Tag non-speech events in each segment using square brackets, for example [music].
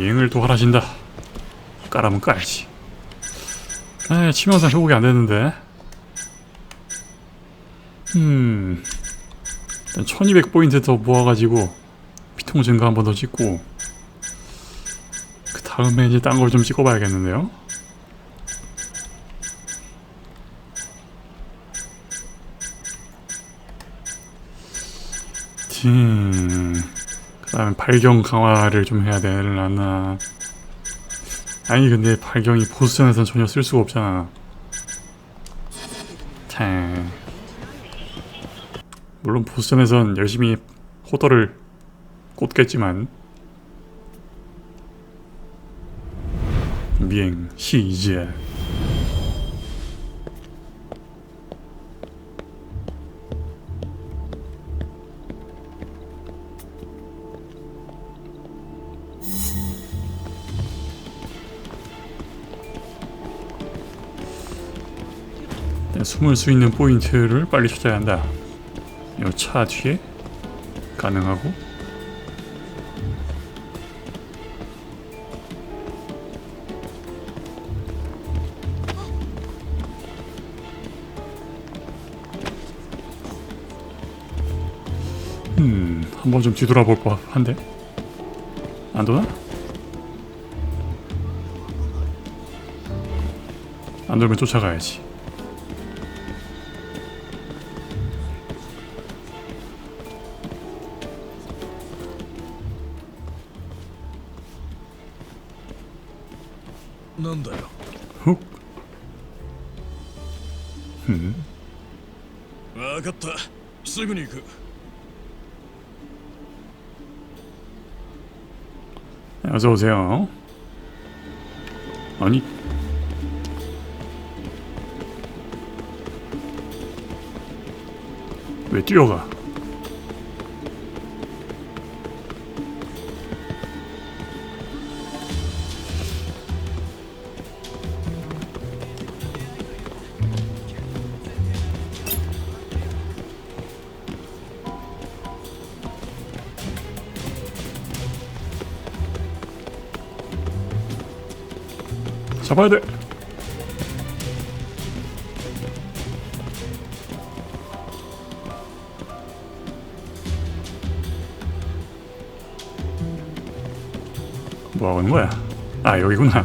미행을 또 하라신다. 까라면 까야지. 아, 치명상 회복이 안 되는데. 음. 일단 1200포인트 더 모아가지고 피통 증가 한 번 더 찍고 그 다음에 이제 딴 걸 좀 찍어봐야겠는데요. 음, 그 다음에 발경 강화를 좀 해야 되려나. 아니 근데 발경이 보스전에선 전혀 쓸 수가 없잖아. 참. 물론 보스전에선 열심히 호더를 꽂겠지만 미행. 일 숨을 수 있는 포인트를 빨리 찾아야 한다. 이 차 뒤에 가능하고 음, 한번 좀 뒤돌아볼 법한데 안 도나? 안 돌면 쫓아가야지. 어서 오세요. 아니. 왜 뛰어가? 잡아야 돼. 뭐 하는 거야? 아 여기구나.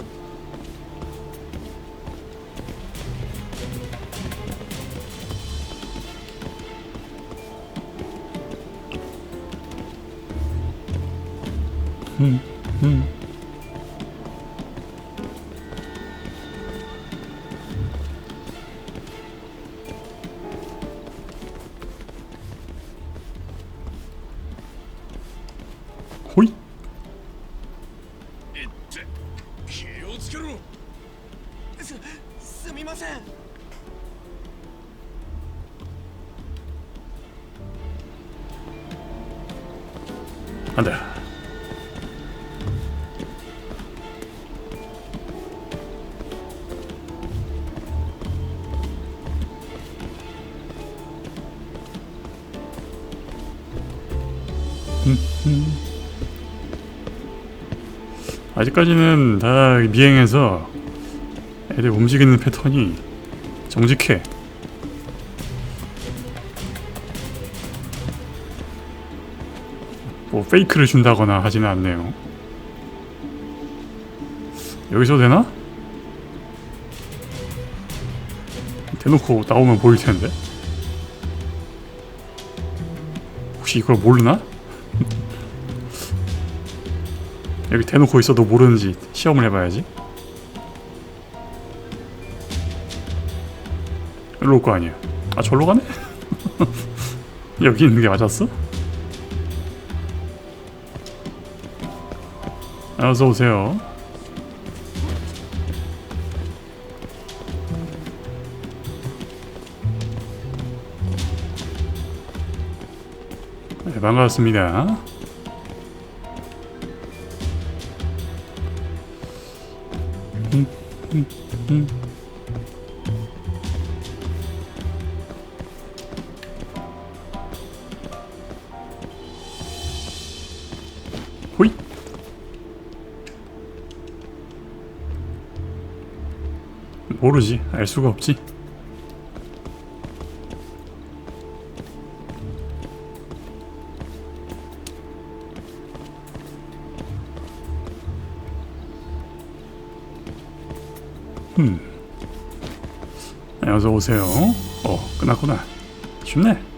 안돼. 아직까지는 다 미행해서 애들 움직이는 패턴이 정직해. 페이크를 준다거나 하지는 않네요. 여기서 되나? 대놓고 나오면 보일 텐데. 혹시 이걸 모르나? [laughs] 여기 대놓고 있어도 모르는지 시험을 해봐야지. 일로 올 거 아니야. 아 절로 가네? [laughs] 여기 있는 게 맞았어? 어서 오세요. 네, 반갑습니다. 호이. 모르지. 알 수가 없지. 음. 네, 어서 오세요. 어, 끝났구나. 쉽네.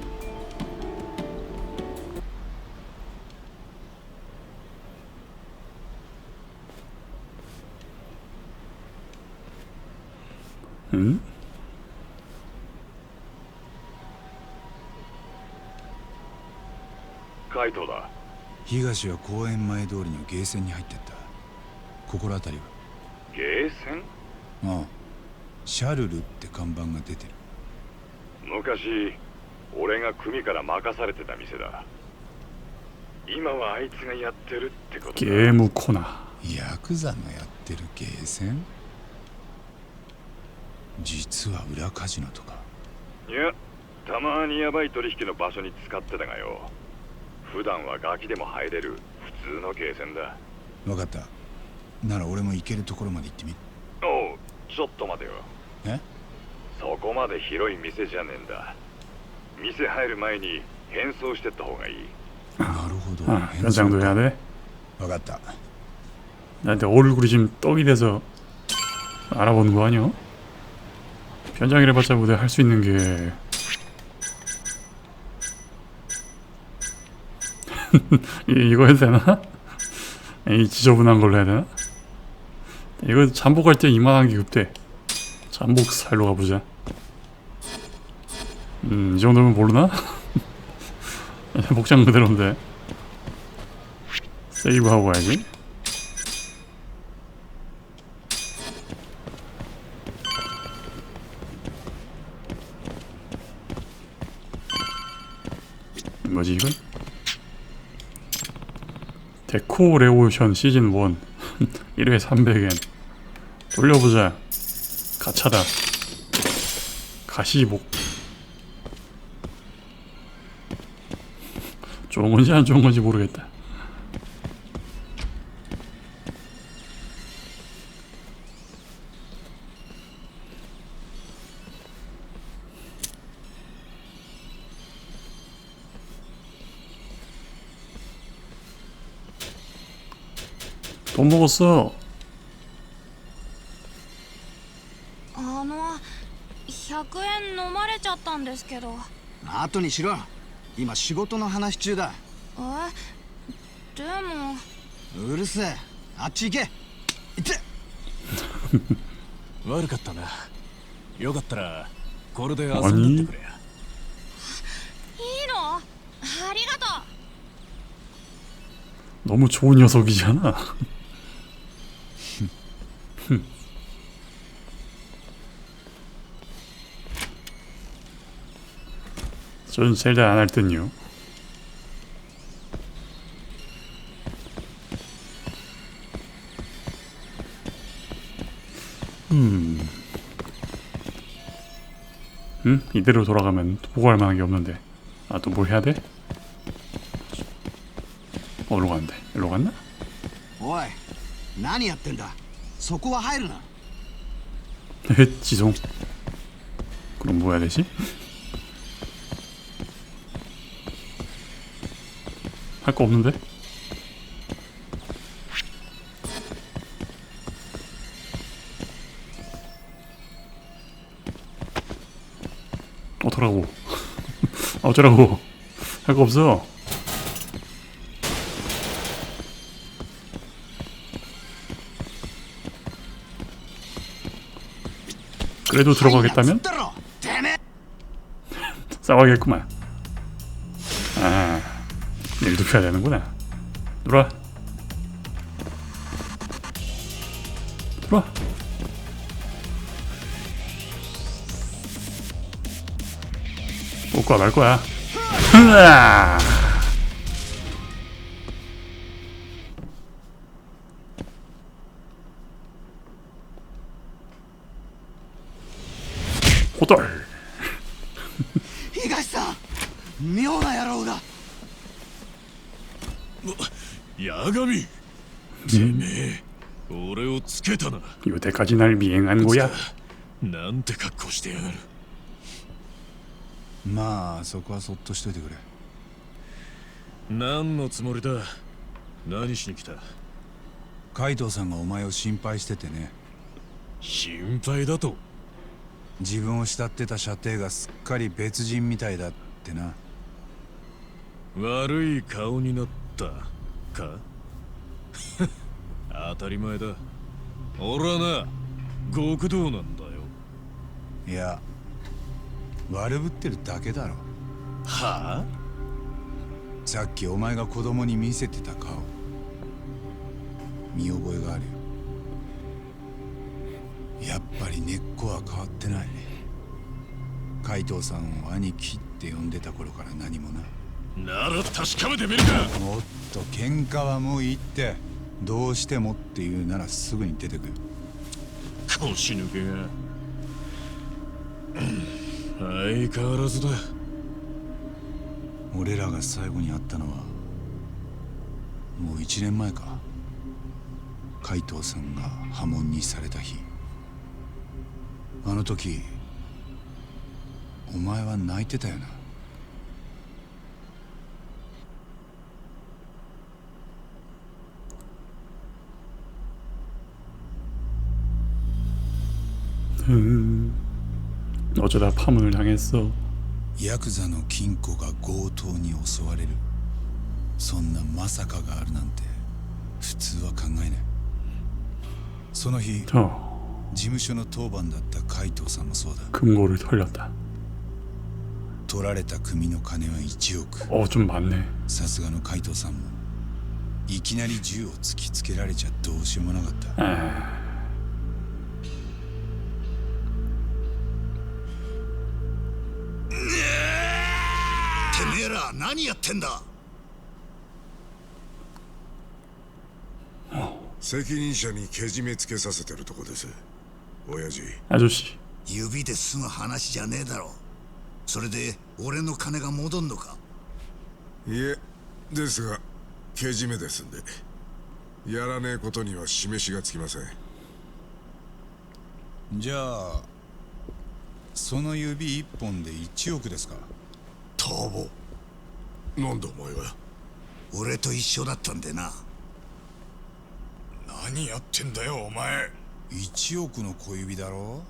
東は公園前通りのゲーセンに入ってった。心当たりは？ゲーセン？ああシャルルって看板が出てる。昔俺が組から任されてた店だ。今はあいつがやってるってことゲームコナヤクザのやってるゲーセン？実は裏カジノとか。いやたまにヤバい取引の場所に使ってたがよ。普段はガキでも入れる普通のゲーセンだ分かったなら俺も行けるところまで行ってみるおうちょっと待てよえそこまで広い店じゃねえんだ店入る前に変装してった方がいいなるほど 아, 연장도 해야 돼? 分かった 나한테 얼굴이 지금 떡이 돼서 알아보는 거 아니야? 변장이래봤자 뭐 내가 할 수 있는 게 [laughs] 이- 이거 해도 되나? 이 지저분한 걸로 해야 되나? 이거 잠복할 때 이만한 게 급대 잠복 스타일로 가보자 음, 이 정도면 모르나? [laughs] 목장 그대로인데 세이브하고 가야지 뭐지 이건? 데코 레오션 시즌 1 1회 300엔. 돌려보자. 가차다. 가시복 좋은 건지 안 좋은 건지 모르겠다 돈 먹었어 あの100円飲まれちゃったんですけど後にしろ今仕事の話中だえでもうるせえあっち行け行って[laughs] 悪かったなよかったらこれで遊んでってくれいいのありがと 너무 좋은 녀석이잖아 전 젤다 안 할 듯요 음. 음? 이대로 돌아가면 보고할 만한 게 없는데 아 또 뭘 해야 돼? 어디로 간대? 일로 갔나? おい何やってんだそこは入るな [laughs] 지송. 그럼 뭐 해야 되지? 할 거 없는데? 어쩌라고 [laughs] 어쩌라고 할 거 없어 그래도 들어가겠다면? [laughs] 싸워야겠구만 아, 일도 펴야 되는구나. 들어와. 들어와. 올 거야 말 거야. 흐아! 八神 음, 俺をつけたな 요때까지 날 미행한 거야? なんて格好してやがるまあそこはそっとしといてくれ何のつもりだ何しに来た海藤さんがお前を心配しててね心配だと自分を慕ってた射程がすっかり別人みたいだってな悪い顔になったか [laughs] 当たり前だ。俺はな極道なんだよ。いや悪ぶってるだけだろ。はあ？さっきお前が子供に見せてた顔。見覚えがあるよ。やっぱり根っこは変わってない。海藤さんを兄貴って呼んでた頃から何もななら確かめてみるか。もっと喧嘩はもういいってどうしてもっていうならすぐに出てくる。腰抜けが相変わらずだ。俺らが最後に会ったのはもう1年前か。海藤さんが破門にされた日。あの時お前は泣いてたよな 어쩌다 파문을 당했어. ヤクザの金庫が強盗に襲われるそんなまさかがあるなんて普通は考えないその日 저 事務所の当番だった海藤さんもそうだ 금고를 털렸다. 取られた組の金は1億 어 좀 많네. さすがの海藤さんもいきなり銃を突きつけられちゃどうしようもなかった 아, 何やってんだ？責任者にけじめつけさせてるとこです。親父。指で済む話じゃねえだろ。それで俺の金が戻んのか？いえですがけじめですんで。やらねえことには示しがつきません。じゃあその指一本で1億ですか？逃亡なんでお前が？俺と一緒だったんでな。何やってんだよお前。1億の小指だろ？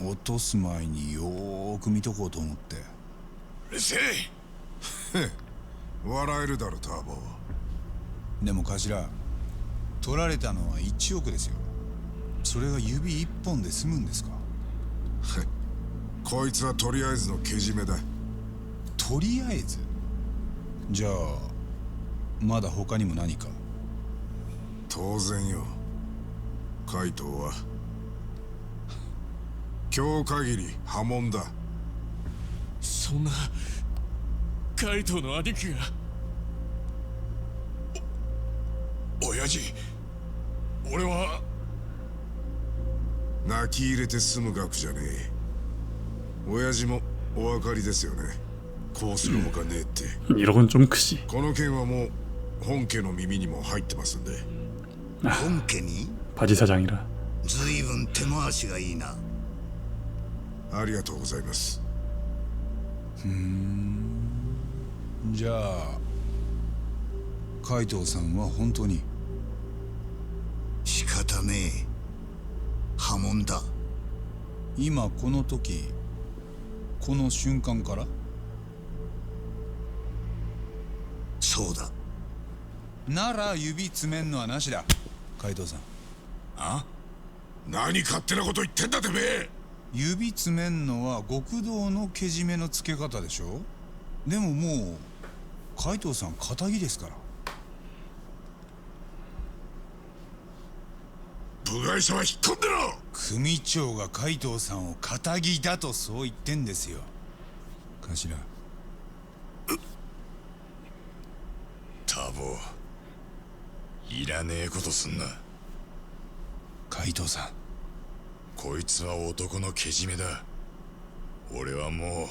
落とす前によーく見とこうと思って。うるせえ。[laughs] 笑えるだろターボでも頭取られたのは1億ですよ。それが指一本で済むんですか？こいつはとりあえずのけじめだ。とりあえず？じゃあまだ他にも何か？当然よ。海藤は。今日限り破門だ。そんなカイトの兄貴が。親父。俺は。泣き入れて済む額じゃねえ。親父もお分かりですよねこうするほかねえって、 이런 건 좀 크지. この件はもう本家の耳にも入ってますんで本家に 바지 사장이라. 随分手回しがいいな ありがとうございますじゃあ海藤さんは本当に仕方ねえ波紋だ今この時この瞬間から そうだ。なら指詰めんのはなしだ。海藤さん。あ？何勝手なこと言ってんだてめえ！指詰めんのは極道のけじめのつけ方でしょ？でももう海藤さん仇ですから。部外者は引っ込んでろ！組長が海藤さんを仇だとそう言ってんですよ。頭いらねえことすんな。海藤さん。こいつは男のけじめだ。俺はもう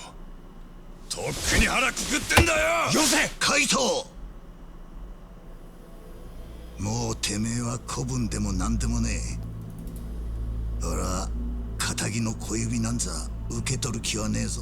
とっくに腹くくってんだよ！よせ！カイト！もうてめえは子分でも何でもねえ。俺は仇の小指なんざ受け取る気はねえぞ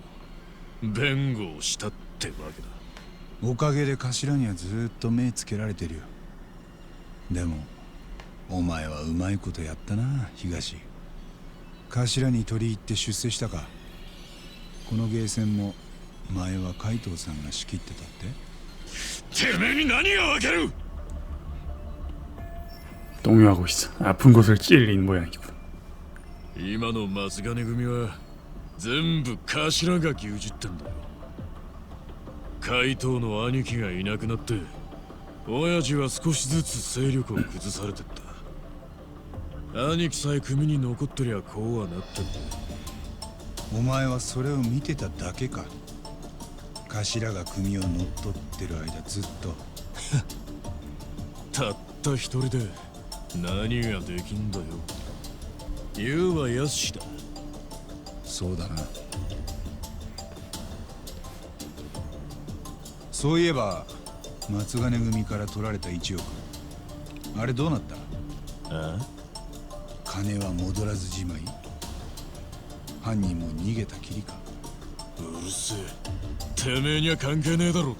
弁護をしたってわけだおかげで頭にはずーっと目つけられてるよでもお前はうまいことやったな東頭に取り入って出世したかこのゲーセンも前は海藤さんが仕切ってたっててめえに何がわかる 동요하고 있어. 아픈 곳을 찔린 모양이군. 今の松金組は 全部頭が牛耳ってんだよ。怪盗の兄貴がいなくなって親父は少しずつ勢力を崩されてった。兄貴さえ組に残ってりゃこうはなってんだお前はそれを見てただけか。頭が組を乗っ取ってる間ずっと。[laughs] たった一人で何ができんだよ。言うはやすしだそうだな。そういえば松金組から取られた1億。あれどうなった？あ金は戻らずじまい。犯人も逃げたきりか。うるせえ。てめえには関係ねえだろ。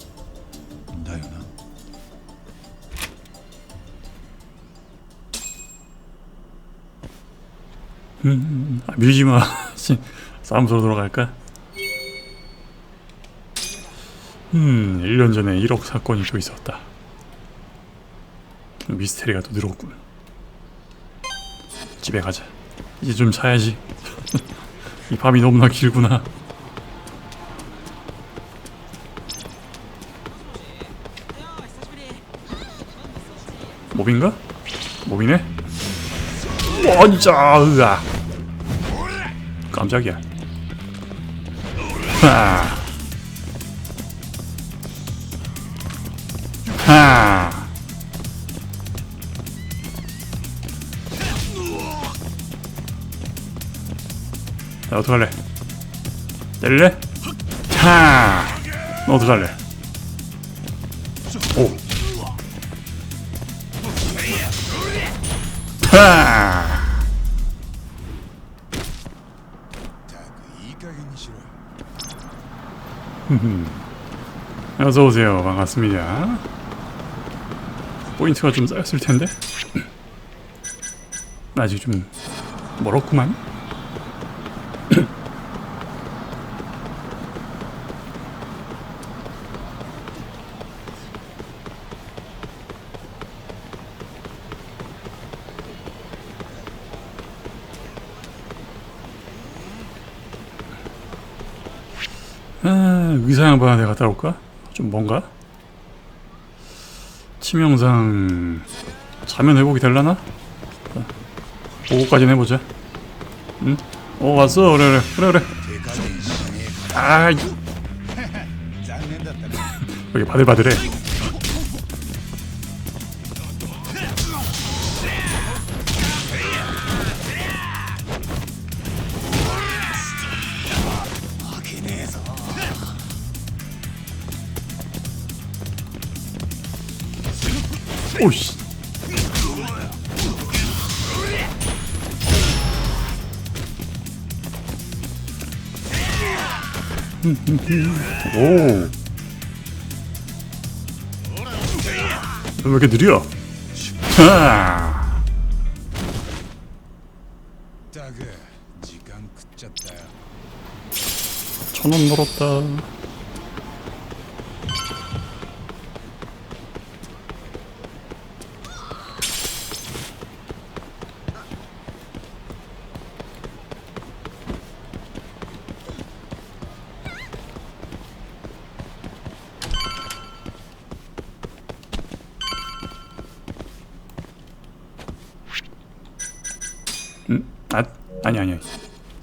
だよな。うん、ビジマ [laughs] 싸움 서로 돌아갈까? 음, 1년 전에 1억 사건이 또 있었다. 미스테리가 또 늘었군. 집에 가자. 이제 좀 자야지. [laughs] 이 밤이 너무나 길구나. 몹인가? 몹이네? 원자 으아 깜짝이야 하. 하. 자 어떡할래 때릴래? 하. 너 어떡할래 어서 오세요. 반갑습니다. 포인트가 좀 쌓였을 텐데 아직 좀 멀었구만. 아, 의사 양반한테 갔다 올까? 좀 뭔가? 치명상 자면 회복이 될라나? 오고까지 해보자 응? 오 왔어 그래 그래 그래 그래 아. [laughs] [laughs] 여기 바들바들해 오. 왜 이렇게 느려? 천원 벌었다.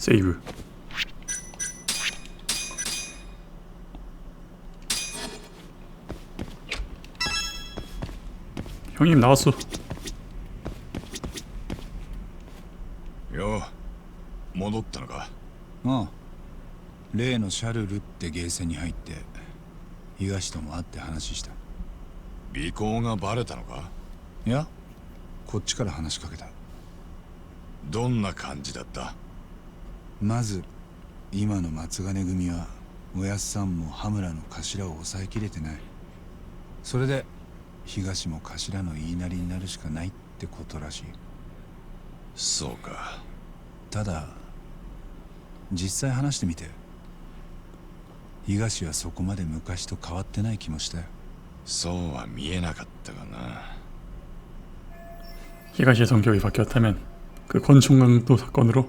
세이브. 형님 나왔어. よう戻ったのかああ例のシャルルってゲーセンに入って東とも会って話した尾行がバレたのかいやこっちから話しかけたどんな感じだった まず今の松金組はおやっさんも羽村の頭を抑えきれてないそれで東も頭の言いなりになるしかないってことらしいそうかただ実際話してみて東はそこまで昔と変わってない気もしたよそうは見えなかったがな 히가시의 성격이 바뀌었다면 그 권총강도 사건으로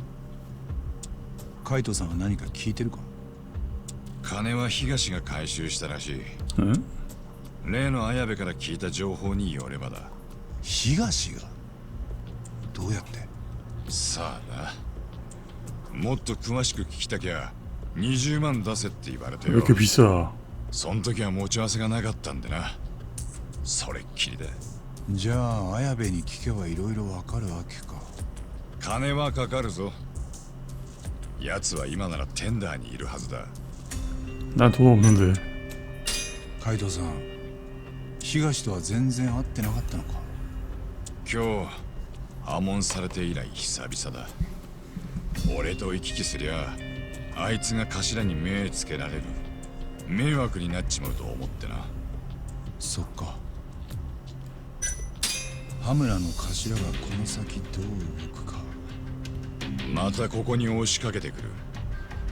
カイトさんは何か聞いてるか？金は東が回収したらしい。例の綾部から聞いた情報によればだ。東が？どうやって？さあな。もっと詳しく聞きたきゃ20万出せって言われてよ。そん時は持ち合わせがなかったんでな。それっきりだじゃあ綾部に聞けばいろいろわかるわけか。金はかかるぞ。奴は今ならテンダーにいるはずだ 난 돈 없는데. 海藤さん東とは全然会ってなかったのか今日破門されて以来久々だ俺と行き来すりゃあいつが頭に目つけられる迷惑になっちまうと思ってなそっか羽村の頭がこの先どう動くか またここに押しかけてくる。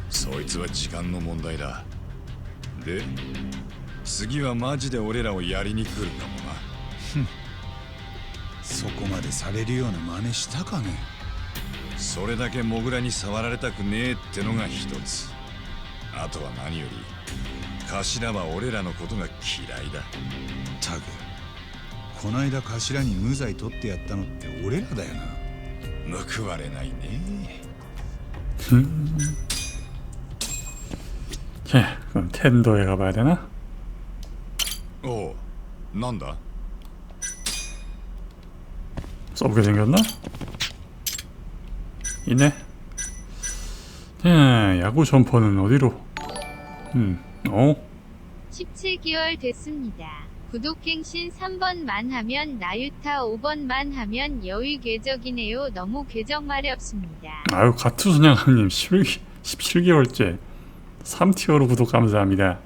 そいつは時間の問題だ。で次はマジで俺らをやりに来るかもな。[laughs] そこまでされるような真似したかね？それだけモグラに触られたくねえってのが一つ。あとは何より頭は俺らのことが嫌いだ。タグこないだ頭に無罪取ってやったのって俺らだよな報われないね 자, 그럼 텐더에 가봐야 되나? おうなんだ 써보게 생겼나? 있네. 자, 야구 점퍼는 어디로? 음, 어? 17개월 됐습니다. 구독행신 3번만 하면 나유타 5번만 하면 여의 궤적이네요. 너무 궤적 마렵습니다. 아유 가투순양님 11, 17개월째 3티어로 구독 감사합니다.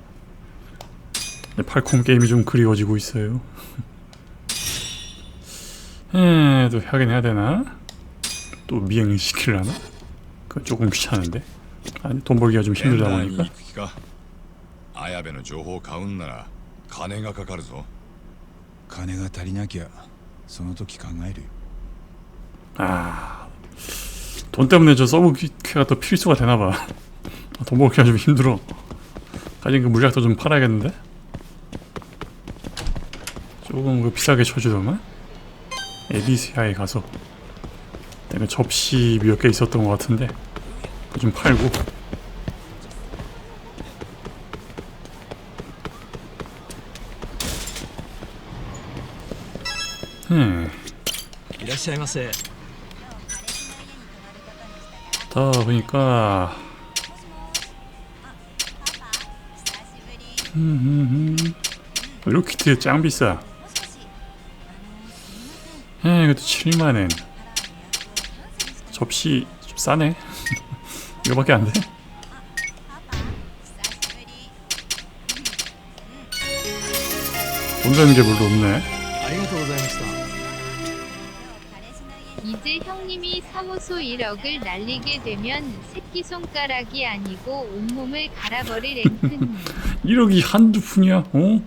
네, 팔콤 게임이 좀 그리워지고 있어요. 에또 하긴 해야 되나? 또 미행을 시키려나? 그 조금 귀찮은데. 아니 돈 벌기가 좀 힘들다 보니까. 아야베는 조호 가운나라. 金がかかるぞ金が足りなきゃその時考えるよ 아, 돈 때문에 저 서브 퀴가 또 필수가 되나봐. 아, [laughs] 돈 벌기가 좀 힘들어. 가진 그 물약도 좀 팔아야겠는데? 조금 그 비싸게 쳐주더만? 에비스야에 가서 내가 접시 몇 개 있었던 것 같은데 그거 좀 팔고 しゃいませ 다 보니까 음, 로키트 짱 비싸 에 이것도 7만엔 접시 좀 싸네 이거밖에 안돼? 돈 되는 게 별로 없네 이제 형님이 사무소 1억을 날리게 되면 새끼손가락이 아니고 온몸을 갈아버릴 앵크님. 1억이 [laughs] 한두 푼이야? 어?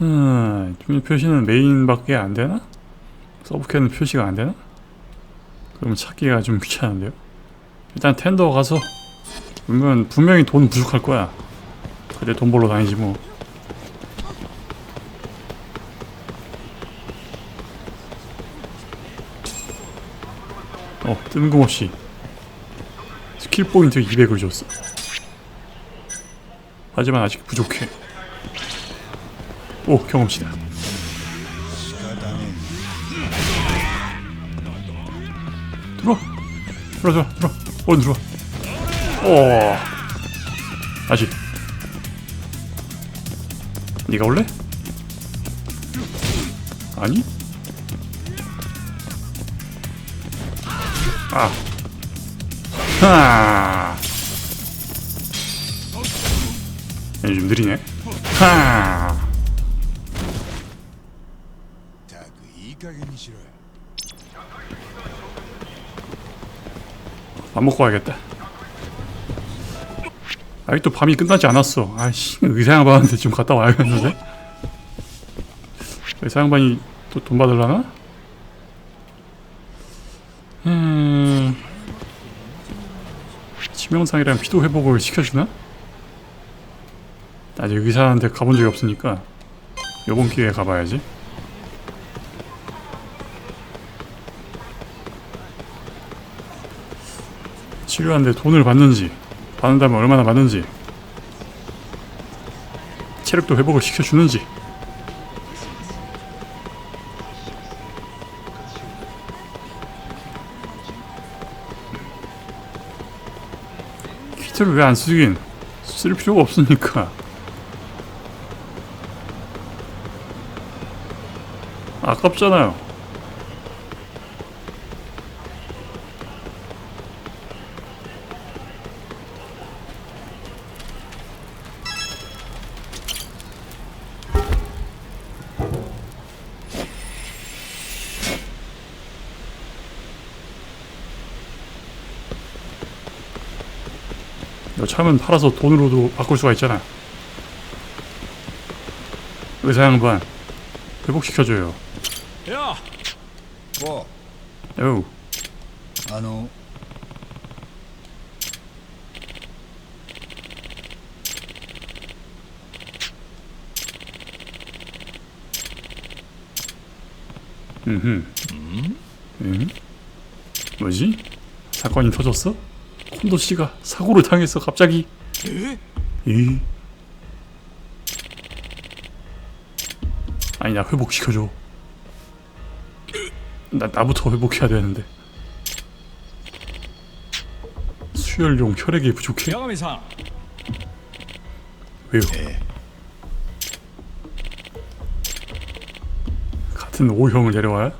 음, 표시는 메인밖에 안 되나? 서브캐는 표시가 안 되나? 그럼 찾기가 좀 귀찮은데요? 일단 텐더 가서 그러면 분명히 돈 부족할 거야. 그때 돈 벌러 다니지 뭐. 어 뜬금없이. 스킬 포인트 200을 줬어. 하지만 아직 부족해. 오 경험치다 들어와. 들어와 들어와 들어와. 어 들어와. 어. 오 아직 네가 올래? 아니? 아. 아. 하. 아니, 좀 느리네. 하. 밥 먹고 와야겠다. 아직도 밤이 끝나지 않았어. 아씨, 의사양 봤는데 지금 갔다 와야겠는데? 의사양 반이 또 돈 받으려나? 치명상이랑 피도 회복을 시켜주나? 아직 의사한테 가본 적이 없으니까 요번 기회에 가봐야지. 치료하는데 돈을 받는지 받는다면 얼마나 받는지 체력도 회복을 시켜주는지 키트를 왜 안 쓰긴 쓸 필요가 없으니까. 아깝잖아요 처음엔 팔아서 돈으로도 바꿀 수가 있잖아. 의사 양반 회복시켜줘요. 야, 뭐? 요. 아노. 음흠. 음? 음? 뭐지? 사건이 터졌어? 톰도 씨가 사고를 당해서 갑자기. 예? 예? 이. 아니야 회복시켜줘. 나 나부터 회복해야 되는데. 수혈용 혈액이 부족해. 왜요? 예. 같은 오형을 데려와야?